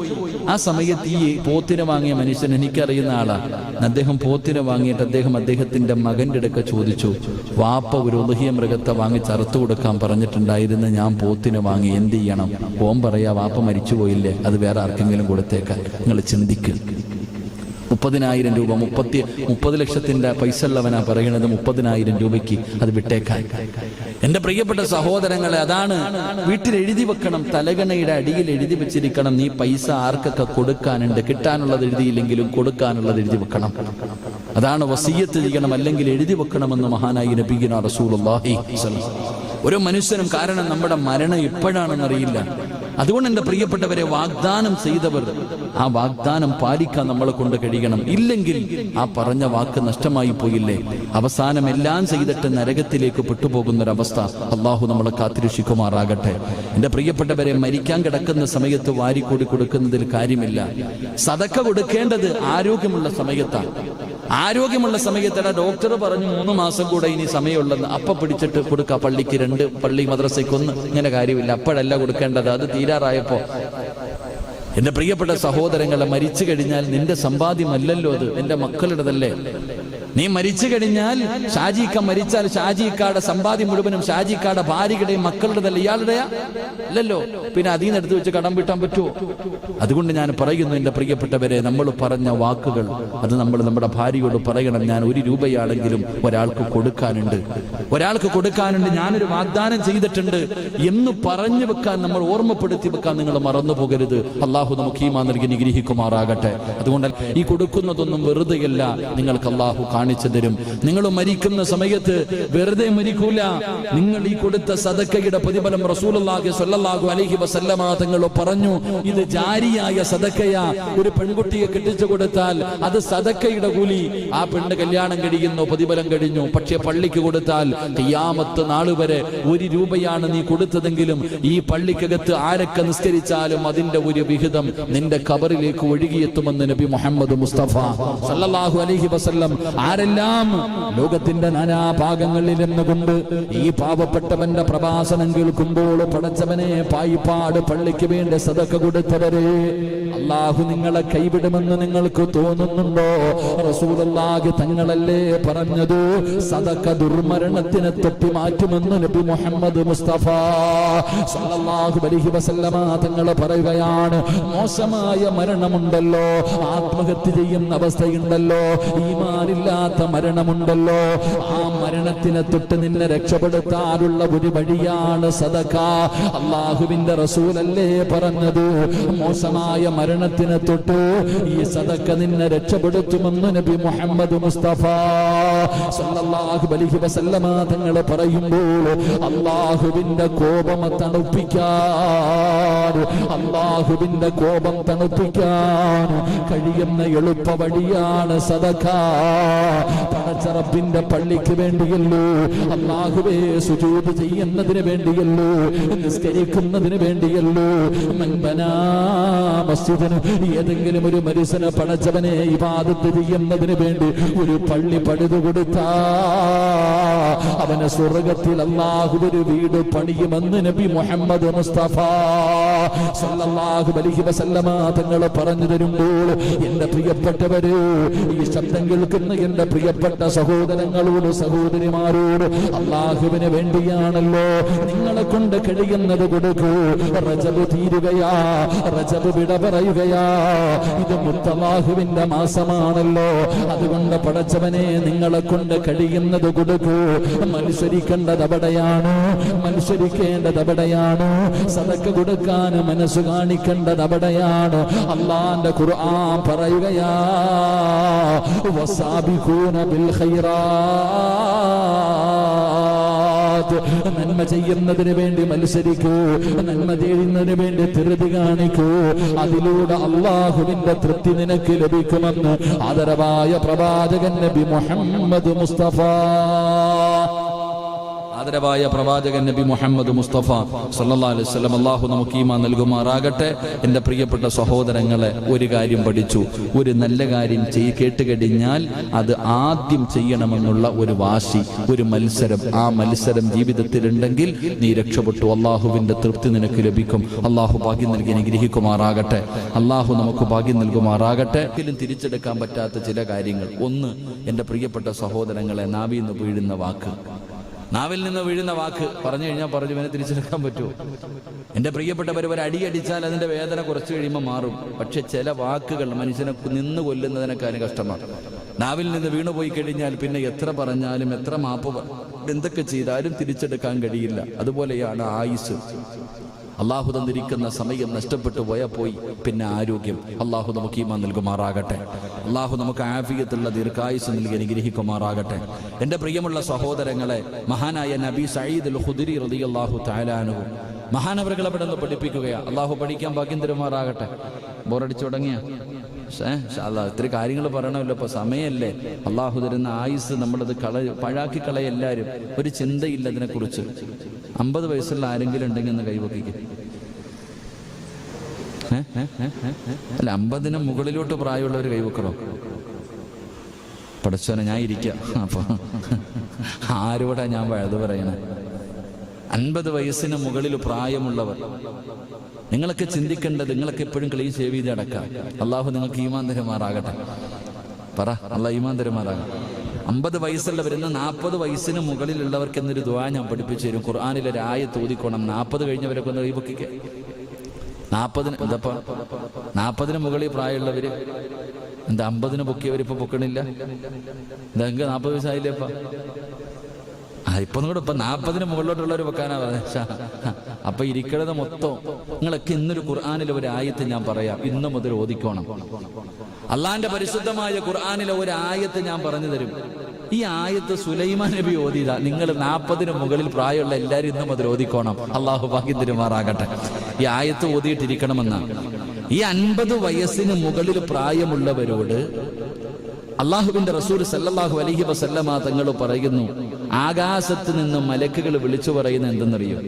ആ സമയത്ത് ഈ പോത്തിനെ വാങ്ങിയ മനുഷ്യൻ എനിക്കറിയുന്ന ആളാണ് അദ്ദേഹം പോത്തിനെ വാങ്ങിയിട്ട് അദ്ദേഹം അദ്ദേഹത്തിന്റെ മകന്റെ അടുക്ക ചോദിച്ചു വാപ്പ ഒരു ഉദഹിയ മൃഗത്തെ വാങ്ങി ചറുത്തു കൊടുക്കാൻ പറഞ്ഞിട്ടുണ്ടായിരുന്ന ഞാൻ പോത്തിനെ വാങ്ങി എന്ത് ചെയ്യണം? ഓം പറയാ വാപ്പ മരിച്ചുപോയില്ലേ അത് വേറെ ആർക്കെങ്കിലും കൊടുത്തേക്കാൻ നിങ്ങൾ ചിന്തിക്കുക മുപ്പതിനായിരം രൂപ മുപ്പത്തി മുപ്പത് ലക്ഷത്തിന്റെ പൈസ ഉള്ളവനാ പറയണത് മുപ്പതിനായിരം രൂപയ്ക്ക് അത് വിട്ടേക്കാൻ എന്റെ പ്രിയപ്പെട്ട സഹോദരങ്ങളെ അതാണ് വീട്ടിൽ എഴുതി വെക്കണം തലകണയുടെ അടിയിൽ എഴുതി വെച്ചിരിക്കണം നീ പൈസ ആർക്കൊക്കെ കൊടുക്കാനുണ്ട് കിട്ടാനുള്ളത് എഴുതിയില്ലെങ്കിലും കൊടുക്കാനുള്ളത് എഴുതി വെക്കണം. അതാണ് വസീയത്ത് ചെയ്യണം അല്ലെങ്കിൽ എഴുതി വെക്കണമെന്ന് മഹാനായി നബീന അലൈഹി ഓരോ മനുഷ്യനും കാരണം നമ്മുടെ മരണം എപ്പോഴാണെന്നറിയില്ല അതുകൊണ്ട് എന്റെ പ്രിയപ്പെട്ടവരെ വാഗ്ദാനം ചെയ്തവർ ആ വാഗ്ദാനം പാലിക്കാൻ നമ്മളെ കൊണ്ട് കഴിയണം. ഇല്ലെങ്കിൽ ആ പറഞ്ഞ വാക്ക് നഷ്ടമായി പോയില്ലേ? അവസാനം എല്ലാം ചെയ്തിട്ട് നരകത്തിലേക്ക് പെട്ടുപോകുന്ന ഒരവസ്ഥ അള്ളാഹു നമ്മളെ കാത്തിരക്ഷിക്കുമാറാകട്ടെ. എന്റെ പ്രിയപ്പെട്ടവരെ മരിക്കാൻ കിടക്കുന്ന സമയത്ത് വാരിക്കൂടി കൊടുക്കുന്നതിൽ കാര്യമില്ല. സതക്ക കൊടുക്കേണ്ടത് ആരോഗ്യമുള്ള സമയത്താണ്. ആരോഗ്യമുള്ള സമയത്തട ഡോക്ടർ പറഞ്ഞു മൂന്ന് മാസം കൂടെ ഇനി സമയമുള്ളെന്ന്. അപ്പ പിടിച്ചിട്ട് കൊടുക്ക പള്ളിക്ക് രണ്ട് പള്ളി മദ്രസയ്ക്ക് ഒന്ന്. ഇങ്ങനെ കാര്യമില്ല. അപ്പോഴല്ല കൊടുക്കേണ്ടത്. അത് തീരാറായപ്പോ എന്റെ പ്രിയപ്പെട്ട സഹോദരങ്ങളെ മരിച്ചു കഴിഞ്ഞാൽ നിന്റെ സമ്പാദ്യമല്ലല്ലോ അത്. എന്റെ മക്കളുടെതല്ലേ. നീ മരിച്ചു കഴിഞ്ഞാൽ ഷാജിക്ക മരിച്ചാൽ ഷാജിക്കാടെ സമ്പാദ്യം മുഴുവനും ഷാജിക്കാടെ ഭാര്യയുടെയും മക്കളുടെതല്ല. ഇയാളുടെയാ അല്ലല്ലോ. പിന്നെ അതിൽ നിന്ന് വെച്ച് കടം വീട്ടാൻ പറ്റുമോ? അതുകൊണ്ട് ഞാൻ പറയുന്നു എന്റെ പ്രിയപ്പെട്ടവരെ നമ്മൾ പറഞ്ഞ വാക്കുകൾ അത് നമ്മൾ നമ്മുടെ ഭാര്യയോട് പറയണം. ഞാൻ ഒരു രൂപയാണെങ്കിലും ഒരാൾക്ക് കൊടുക്കാനുണ്ട്. ഒരാൾക്ക് കൊടുക്കാനുണ്ട്. ഞാനൊരു വാഗ്ദാനം ചെയ്തിട്ടുണ്ട്. എന്ന് പറഞ്ഞു വെക്കാൻ നമ്മൾ ഓർമ്മപ്പെടുത്തി വെക്കാൻ നിങ്ങൾ മറന്നു പോകരുത് അള്ളാഹു നമുക്ക് ഈ നൽകി നിഗ്രഹിക്കുമാറാകട്ടെ. അതുകൊണ്ട് ഈ കൊടുക്കുന്നതൊന്നും വെറുതെയല്ല. നിങ്ങൾക്ക് അള്ളാഹു കാണിച്ചു തരും. നിങ്ങൾ മരിക്കുന്ന സമയത്ത് വെറുതെ മരിക്കൂല. നിങ്ങൾ ഈ കൊടുത്ത സദക്കയുടെ പ്രതിഫലം റസൂലുള്ളാഹി സ്വല്ലല്ലാഹു അലൈഹി വസല്ലമ തങ്ങൾ പറഞ്ഞു ഇത് ജാരിയായ സദക്കയ. ഒരു പെൺകുട്ടിയെ കെട്ടിച്ചു കൊടുത്താൽ അത് സദക്കയുടെ കൂലി. ആ പെണ്ണ് കല്യാണം കഴിയുന്നു പ്രതിഫലം കഴിഞ്ഞു. പക്ഷെ പള്ളിക്ക് കൊടുത്താൽ കിയാമത്ത് നാൾ വരെ ഒരു രൂപയാണ് നീ കൊടുത്തതെങ്കിലും ഈ പള്ളിക്കകത്ത് ആരൊക്കെ നിസ്കരിച്ചാലും അതിന്റെ ഒരു വിഹിതം നിന്റെ കബറിലേക്ക് ഒഴുകിയെത്തുമെന്ന് നബി മുഹമ്മദ് മുസ്തഫ സല്ലല്ലാഹു അലൈഹി വസല്ലം ആരെല്ലാം ലോകത്തിന്റെ നാനാഭാഗങ്ങളിൽ നിന്നുകൊണ്ട് ഈ പാവപ്പെട്ടവന്റെ പ്രഭാഷണം കേൾക്കുമ്പോൾ പടച്ചവനെ പായിപ്പാട് പള്ളിക്ക് വേണ്ടി സതക്ക കൊടുത്തവരെ അള്ളാഹു നിങ്ങളെ കൈവിടുമെന്ന് നിങ്ങൾക്ക് തോന്നുന്നുണ്ടോ? റസൂലുള്ളാഹി തങ്ങളല്ലേ പറഞ്ഞത്? സതക്ക ദുർമരണത്തിനെ തൊട്ടി മാറ്റുമെന്ന് നബി മുഹമ്മദ് മുസ്തഫ സല്ലല്ലാഹു അലൈഹി വസല്ലമ തങ്ങൾ പറയുകയാണ്. മോശമായ മരണമുണ്ടല്ലോ. ആത്മഹത്യ ചെയ്യുന്ന അവസ്ഥയുണ്ടല്ലോ. ഈമാനില്ലാത്ത മരണമുണ്ടല്ലോ. ആ മരണത്തിനെ തൊട്ട് നിന്നെ രക്ഷപ്പെടുത്താനുള്ള ഒരു വഴിയാണ് സദക അള്ളാഹുവിന്റെ റസൂലല്ലേ പറഞ്ഞത്? മോശമായ മരണത്തിനെ തൊട്ട് ഈ സദക്ക നിന്നെ രക്ഷപ്പെടുത്തുമെന്ന് നബി മുഹമ്മദ് മുസ്തഫ സല്ലല്ലാഹു അലൈഹി വസല്ലമ പറയുമ്പോൾ അള്ളാഹുവിന്റെ കോപം തണുപ്പിക്കാൻ അള്ളാഹുവിന്റെ കോപം തണുപ്പിക്കാൻ കഴിയുന്ന എളുപ്പ വഴിയാണ് സദക പടച്ചറപ്പിന്റെ പള്ളിക്ക് വേണ്ടിയല്ലോ. അള്ളാഹുവേ സുജൂത് ചെയ്യുന്നതിന് വേണ്ടിയല്ലോ. നിസ്കരിക്കുന്നതിന് വേണ്ടിയല്ലോ. മസ്ജിദിന് ഏതെങ്കിലും ഒരു മരുസന പടച്ചവനെ ഇബാദത്ത് ചെയ്യുന്നതിന് വേണ്ടി ഒരു പള്ളി പണിതു കൊടുത്താ. അവന് സ്വർഗത്തിൽ അള്ളാഹു ഒരു വീട് പണിയുമെന്ന് നബി മുഹമ്മദ് മുസ്തഫ സല്ലല്ലാഹു അലൈഹി വസല്ലമ തങ്ങൾ പറഞ്ഞു തരുമ്പോൾ എന്റെ പ്രിയപ്പെട്ടവര് ഈ ശബ്ദം കേൾക്കുന്ന എന്റെ പ്രിയപ്പെട്ട സഹോദരങ്ങളോട് സഹോദരിമാരോട് അള്ളാഹുവിന് വേണ്ടിയാണല്ലോ നിങ്ങളെ കൊണ്ട് കഴിയുന്നത് കൊടുക്കൂ. റജബ് തീരുകയാ റജബ് വിട പറയുകയാ. ഇത് മുത്തലാഹുവിന്റെ മാസമാണല്ലോ. അതുകൊണ്ട് പടച്ചവനെ നിങ്ങളെ കൊണ്ട് കഴിയുന്നത് കൊടുക്കൂ. മത്സരിക്കേണ്ടത് അവിടെയാണ് മത്സരിക്കേണ്ടത് അവിടെയാണ്. സതക്ക് കൊടുക്കാൻ മനസ്സ് കാണിക്കേണ്ടത് അവിടെയാണ്. അള്ളാന്റെ ഖുർആൻ പറയുകയാ ബിൽ നന്മ ചെയ്യുന്നതിന് വേണ്ടി മത്സരിക്കൂ. നന്മ ചെയ്യുന്നതിന് വേണ്ടി ധൃതി കാണിക്കൂ. അതിലൂടെ അള്ളാഹുവിന്റെ തൃപ്തി നിനക്ക് ലഭിക്കുമെന്ന് ആദരവായ പ്രവാചകൻ നബി മുഹമ്മദ് മുസ്തഫ. ആദരവായ പ്രവാചകൻ നബി മുഹമ്മദ് മുസ്തഫ സല്ലല്ലാഹു അലൈഹി വസല്ലം അല്ലാഹു നമുക്ക് ഈമാൻ നൽകുമാറാകട്ടെ. എന്റെ പ്രിയപ്പെട്ട സഹോദരങ്ങളെ ഒരു കാര്യം പഠിച്ചു. ഒരു നല്ല കാര്യം ചെയ് കേട്ടുകഴിഞ്ഞാൽ അത് ആദ്യം ചെയ്യണമെന്നുള്ള ഒരു വാശി ഒരു മത്സരം. ആ മത്സരം ജീവിതത്തിലുണ്ടെങ്കിൽ നീ രക്ഷപ്പെട്ടു. അള്ളാഹുവിന്റെ തൃപ്തി നിനക്ക് ലഭിക്കും. അള്ളാഹു ഭാഗ്യം നൽകി അനുഗ്രഹിക്കുമാറാകട്ടെ. അള്ളാഹു നമുക്ക് ഭാഗ്യം നൽകുമാറാകട്ടെ. ഒരിക്കലും തിരിച്ചെടുക്കാൻ പറ്റാത്ത ചില കാര്യങ്ങൾ. ഒന്ന് എന്റെ പ്രിയപ്പെട്ട സഹോദരങ്ങളെ നാവിന്ന് വീഴുന്ന വാക്ക്. നാവിൽ നിന്ന് വീഴുന്ന വാക്ക് പറഞ്ഞു കഴിഞ്ഞാൽ പറഞ്ഞു ഇവനെ തിരിച്ചെടുക്കാൻ പറ്റുമോ? എന്റെ പ്രിയപ്പെട്ടവർ ഒരു അടി അടിച്ചാൽ അതിന്റെ വേദന കുറച്ച് കഴിയുമ്പോൾ മാറും. പക്ഷെ ചില വാക്കുകൾ മനുഷ്യനെ നിന്ന് കൊല്ലുന്നതിനേക്കാളും കഷ്ടമാണ്. നാവിൽ നിന്ന് വീണു പോയി കഴിഞ്ഞാൽ പിന്നെ എത്ര പറഞ്ഞാലും എത്ര മാപ്പ് എന്തൊക്കെ ചെയ്താലും തിരിച്ചെടുക്കാൻ കഴിയില്ല. അതുപോലെയാണ് ആയുസ് അള്ളാഹു തന്നിരിക്കുന്ന സമയം നഷ്ടപ്പെട്ടു പോയാൽ പോയി. പിന്നെ ആരോഗ്യം. അള്ളാഹു നമുക്ക് ഈമാ നൽകുമാറാകട്ടെ. അള്ളാഹു നമുക്ക് ആഫിയത്തുള്ള ദീർഘായുസ് നൽകി അനുഗ്രഹിക്കുമാറാകട്ടെ. എന്റെ പ്രിയമുള്ള സഹോദരങ്ങളെ മഹാനായ നബി സയ്യിദ് അൽ ഹുദിരി റതി റളിയല്ലാഹു തആലാനഹു മഹാനവറുകളെ പെടുന്ന് പഠിപ്പിക്കുകയാണ് അള്ളാഹു പഠിക്കാൻ ഭാഗ്യം തരുമാറാകട്ടെ. ബോറടിച്ചു തുടങ്ങിയ? ഇത്തിരി കാര്യങ്ങൾ പറയണമല്ലോ. ഇപ്പൊ സമയമല്ലേ അള്ളാഹു തരുന്ന ആയുസ് നമ്മളത് കള പഴാക്കി കളയെല്ലാവരും ഒരു ചിന്തയില്ല അതിനെക്കുറിച്ച്. അമ്പത് വയസ്സുള്ള ആരെങ്കിലും ഉണ്ടെങ്കിൽ ഒന്ന് കൈവക്കിക്കും? അല്ല അമ്പതിന് മുകളിലോട്ട് പ്രായമുള്ളവർ കൈവക്കണോ? പഠിച്ചോനെ ഞാൻ ഇരിക്കാം. അപ്പൊ ആരോടാ ഞാൻ വഴുത് പറയണ? അൻപത് വയസ്സിന് മുകളിൽ പ്രായമുള്ളവർ. നിങ്ങളൊക്കെ ചിന്തിക്കേണ്ടത് നിങ്ങളൊക്കെ എപ്പോഴും ക്ലീൻ സേവ് ചെയ്ത് അടക്കാം അള്ളാഹു നിങ്ങൾക്ക് ഈമാന്തരമാറാകട്ടെ പറ അല്ല ഈമാൻ തരുമാറാകട്ടെ. അമ്പത് വയസ്സുള്ള വരുന്ന നാൽപ്പത് വയസ്സിന് മുകളിലുള്ളവർക്ക് എന്നൊരു ദ്വാ ഞാൻ പഠിപ്പിച്ചു തരും. ഖുർആാനിലെ ഒരു ആയ തോതിക്കോണം നാൽപ്പത് കഴിഞ്ഞവരൊക്കെ ഒന്ന് കൈപൊക്കിക്കെ നാൽപ്പതിന് എന്തപ്പാ നാൽപ്പതിന് മുകളിൽ പ്രായമുള്ളവര് എന്താ അമ്പതിന് പൊക്കിയവർ ഇപ്പൊ പൊക്കണില്ല? എന്താ നാൽപ്പത് വയസ്സായില്ലേപ്പാ ഇപ്പൊ കൂടെ ഇപ്പൊ നാൽപ്പതിന് മുകളിലോട്ടുള്ളവർ വെക്കാനാ പറഞ്ഞ. അപ്പൊ ഇരിക്കണത് മൊത്തം നിങ്ങളൊക്കെ ഇന്നൊരു ഖുർആാനിലെ ഒരു ആയത്ത് ഞാൻ പറയാം. ഇന്ന് മുതൽ ഓദിക്കോണം അള്ളാന്റെ പരിശുദ്ധമായ ഖുർആാനിലെ ഒരു ആയത്ത് ഞാൻ പറഞ്ഞു തരും. ഈ ആയത്ത് സുലൈമാൻ നബി ഓതിയതാ. നിങ്ങൾ നാൽപ്പതിന് മുകളിൽ പ്രായമുള്ള എല്ലാവരും ഇന്ന് മുതൽ ഓദിക്കോണം അള്ളാഹു ഭാഗ്യം തിരുമാറാകട്ടെ. ഈ ആയത്ത് ഓതിയിട്ടിരിക്കണമെന്നാണ്. ഈ അൻപത് വയസ്സിന് മുകളിൽ പ്രായമുള്ളവരോട് അള്ളാഹുവിന്റെ റസൂൽ സല്ലാഹു അലഹി വസല്ലമ തങ്ങൾ പറയുന്നു ആകാശത്ത് നിന്ന് മലക്കുകൾ വിളിച്ചു പറയുന്ന എന്തെന്നറിയോ?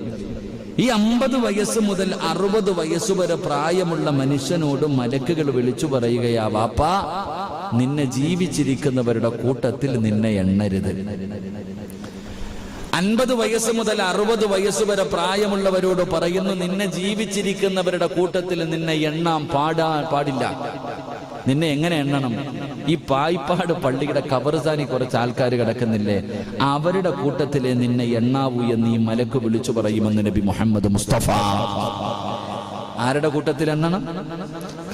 ഈ അമ്പത് വയസ്സ് മുതൽ അറുപത് വയസ്സ് വരെ പ്രായമുള്ള മനുഷ്യനോട് മലക്കുകൾ വിളിച്ചു പറയുകയാ വാപ്പാ നിന്നെ ജീവിച്ചിരിക്കുന്നവരുടെ കൂട്ടത്തിൽ നിന്നെ എണ്ണരുത്. അൻപത് വയസ്സ് മുതൽ അറുപത് വയസ്സ് വരെ പ്രായമുള്ളവരോട് പറയുന്നു നിന്നെ ജീവിച്ചിരിക്കുന്നവരുടെ കൂട്ടത്തിൽ നിന്നെ എണ്ണാൻ പാടാ പാടില്ല. നിന്നെ എങ്ങനെ എണ്ണണം? ഈ പായിപ്പാട് പള്ളിയുടെ കബർസാനി കുറച്ച് ആൾക്കാർ കിടക്കുന്നില്ലേ? അവരുടെ കൂട്ടത്തിലെ നിന്നെ എണ്ണാവൂ എന്ന് ഈ മലക്ക് വിളിച്ചു പറയുമെന്ന് നബി മുഹമ്മദ് മുസ്തഫ. ആരുടെ കൂട്ടത്തിൽ എണ്ണണം?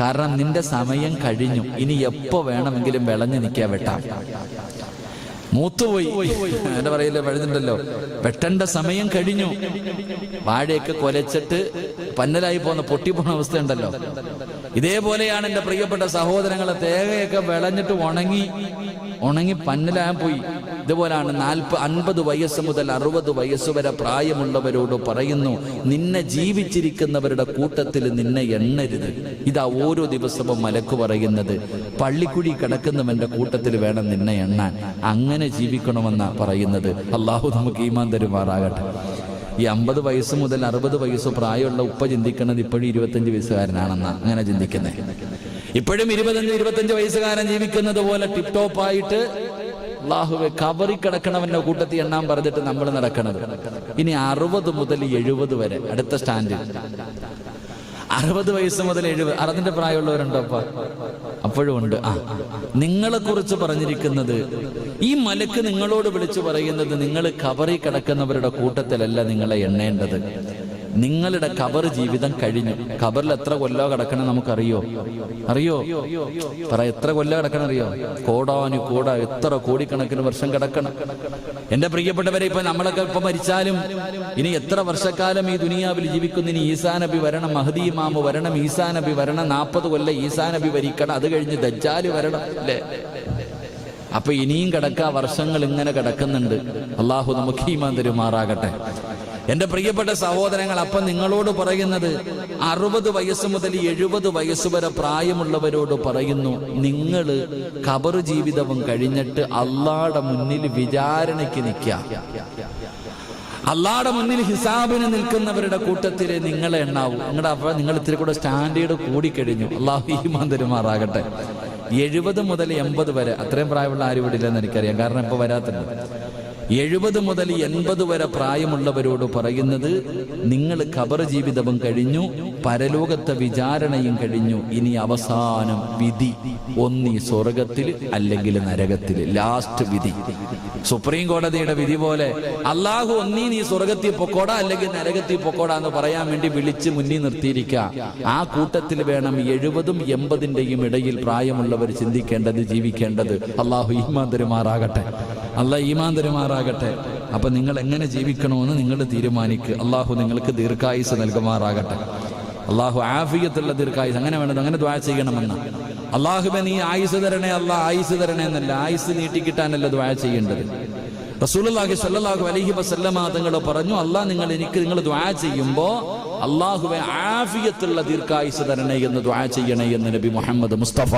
കാരണം നിന്റെ സമയം കഴിഞ്ഞു. ഇനി എപ്പോ വേണമെങ്കിലും വിളഞ്ഞു നിൽക്കാൻ വെട്ടാം. മൂത്തുപോയി. എന്റെ പറയില്ല വഴുതുണ്ടല്ലോ. വെട്ടേണ്ട സമയം കഴിഞ്ഞു. വാഴയൊക്കെ കൊലച്ചിട്ട് പന്നലായി പോകുന്ന പൊട്ടിപ്പോണ അവസ്ഥ ഉണ്ടല്ലോ ഇതേപോലെയാണ് എന്റെ പ്രിയപ്പെട്ട സഹോദരങ്ങളെ തേങ്ങയൊക്കെ വിളഞ്ഞിട്ട് ഉണങ്ങി ഉണങ്ങി പന്നലാൻ പോയി. ഇതുപോലാണ് നാൽപ്പ അൻപത് വയസ്സ് മുതൽ അറുപത് വയസ്സ് വരെ പ്രായമുള്ളവരോട് പറയുന്നു നിന്നെ ജീവിച്ചിരിക്കുന്നവരുടെ കൂട്ടത്തിൽ നിന്നെ എണ്ണരുത്. ഇതാ ഓരോ ദിവസവും മലക്ക് പറയുന്നത് പള്ളിക്കുഴി കിടക്കുന്നവന്റെ കൂട്ടത്തിൽ വേണം നിന്നെ എണ്ണാൻ. അങ്ങനെ ജീവിക്കണമെന്നാ പറയുന്നത്. അള്ളാഹു നമുക്ക് ഈമാൻ തരുമാറാകട്ടെ. ഈ അമ്പത് വയസ്സ് മുതൽ അറുപത് വയസ്സ് പ്രായമുള്ള ഉപ്പ ചിന്തിക്കുന്നത് ഇപ്പോഴും ഇരുപത്തഞ്ച് വയസ്സുകാരനാണെന്നാ അങ്ങനെ ചിന്തിക്കുന്നത് ഇപ്പോഴും ഇരുപത്തഞ്ച് ഇരുപത്തഞ്ച് വയസ്സുകാരൻ ജീവിക്കുന്നത് പോലെ ടിപ് ടോപ്പ് ആയിട്ട് അള്ളാഹുവെ കബറി കിടക്കണവന്റെ കൂട്ടത്തിൽ എണ്ണാൻ പറഞ്ഞിട്ട് നമ്മൾ നടക്കണത്. ഇനി അറുപത് മുതൽ എഴുപത് വരെ അടുത്ത സ്റ്റാൻഡ്. അറുപത് വയസ്സ് മുതൽ എഴുപത് അറുപതിന്റെ പ്രായമുള്ളവരുണ്ടോ അപ്പ? അപ്പോഴും ഉണ്ട്. ആ നിങ്ങളെ കുറിച്ച് പറഞ്ഞിരിക്കുന്നത് ഈ മലക്ക് നിങ്ങളോട് വിളിച്ചു പറയുന്നത് നിങ്ങൾ കബറി കിടക്കുന്നവരുടെ കൂട്ടത്തിലല്ല നിങ്ങളെ എണ്ണേണ്ടത്. നിങ്ങളുടെ കബർ ജീവിതം കഴിഞ്ഞു. കബറിൽ എത്ര കൊല്ലോ കിടക്കണം നമുക്കറിയോ? അറിയോ? പറ എത്ര കൊല്ലോ കിടക്കണം അറിയോ കോടാനു കോട എത്ര കോടിക്കണക്കിന് വർഷം കിടക്കണം. എന്റെ പ്രിയപ്പെട്ടവരെ ഇപ്പൊ നമ്മളൊക്കെ ഇപ്പൊ മരിച്ചാലും ഇനി എത്ര വർഷക്കാലം ഈ ദുനിയാവിൽ ജീവിക്കുന്ന? ഇനി ഈസാ നബി വരണം മഹദി മാമു വരണം ഈസാ നബി വരണം നാൽപ്പത് കൊല്ലം ഈസാ നബി ഭരിക്കണം അത് കഴിഞ്ഞ് ദജ്ജാൽ വരണം അല്ലേ? അപ്പൊ ഇനിയും കിടക്കാ വർഷങ്ങൾ ഇങ്ങനെ കിടക്കുന്നുണ്ട്. അള്ളാഹു നമുക്ക് ഈമാൻ തരുമാറാകട്ടെ. എന്റെ പ്രിയപ്പെട്ട സഹോദരങ്ങൾ അപ്പം നിങ്ങളോട് പറയുന്നത് അറുപത് വയസ്സ് മുതൽ എഴുപത് വയസ്സ് വരെ പ്രായമുള്ളവരോട് പറയുന്നു നിങ്ങൾ കബർ ജീവിതവും കഴിഞ്ഞിട്ട് അള്ളാടെ മുന്നിൽ വിചാരണയ്ക്ക് നിൽക്കുക അള്ളാടെ മുന്നിൽ ഹിസാബിന് നിൽക്കുന്നവരുടെ കൂട്ടത്തിൽ നിങ്ങളെ എണ്ണാവും. നിങ്ങളുടെ അപ്പ നിങ്ങൾ ഇത്തിരി കൂടെ സ്റ്റാൻഡേർഡ് കൂടിക്കഴിഞ്ഞു. അള്ളാഹു ഈമാൻ തരുമാറാകട്ടെ. എഴുപത് മുതൽ എൺപത് വരെ അത്രയും പ്രായമുള്ള ആരും ഇവിടെ ഇല്ലെന്ന് എനിക്കറിയാം. കാരണം ഇപ്പൊ വരാത്തുണ്ട് എഴുപത് മുതൽ എൺപത് വരെ പ്രായമുള്ളവരോട് പറയുന്നത് നിങ്ങൾ ഖബർ ജീവിതവും കഴിഞ്ഞു പരലോകത്തെ വിചാരണയും കഴിഞ്ഞു. ഇനി അവസാനം വിധി. ഒന്നീ സ്വർഗത്തിൽ അല്ലെങ്കിൽ നരകത്തിൽ. ലാസ്റ്റ് വിധി. സുപ്രീം കോടതിയുടെ വിധി പോലെ അള്ളാഹു ഒന്നീ നീ സ്വർഗത്തിൽ പൊക്കോടാ അല്ലെങ്കിൽ നരകത്തിൽ പൊക്കോടാ എന്ന് പറയാൻ വേണ്ടി വിളിച്ച് മുന്നിൽ നിർത്തിയിരിക്കുക. ആ കൂട്ടത്തിൽ വേണം എഴുപതും എൺപതിന്റെയും ഇടയിൽ പ്രായമുള്ളവർ ചിന്തിക്കേണ്ടത് ജീവിക്കേണ്ടത്. അള്ളാഹു തരുമാറാകട്ടെ. അള്ളാഹ് ഈമാൻ തരുമാറാകട്ടെ. അപ്പൊ നിങ്ങൾ എങ്ങനെ ജീവിക്കണമെന്ന് നിങ്ങൾ തീരുമാനിക്കുക അള്ളാഹു നിങ്ങൾക്ക് ദീർഘായുസ് നൽകുമാറാകട്ടെ. അള്ളാഹു ആഫിയത്തുള്ള ദീർഘായുസ് അങ്ങനെ വേണ്ടത് അങ്ങനെ ദ്വാ ചെയ്യണമെന്ന്. അള്ളാഹുബെ നീ ആയുസ് തരണേ അല്ല ആയുസ് തരണേ എന്നല്ല. ആയുസ് നീട്ടിക്കിട്ടാനല്ല ദ്വാ ചെയ്യേണ്ടത്. റസൂലുള്ളാഹി സ്വല്ലല്ലാഹു അലൈഹി വസല്ലമ തങ്ങൾ പറഞ്ഞു അള്ളാഹ് നിങ്ങൾ എനിക്ക് നിങ്ങൾ ദ്വാ ചെയ്യുമ്പോൾ അള്ളാഹുവെ ആഫിയത്തുള്ള ദീർഘായുസ് തരണേ എന്ന് ദ്വാ ചെയ്യണേ എന്ന് നബി മുഹമ്മദ് മുസ്തഫ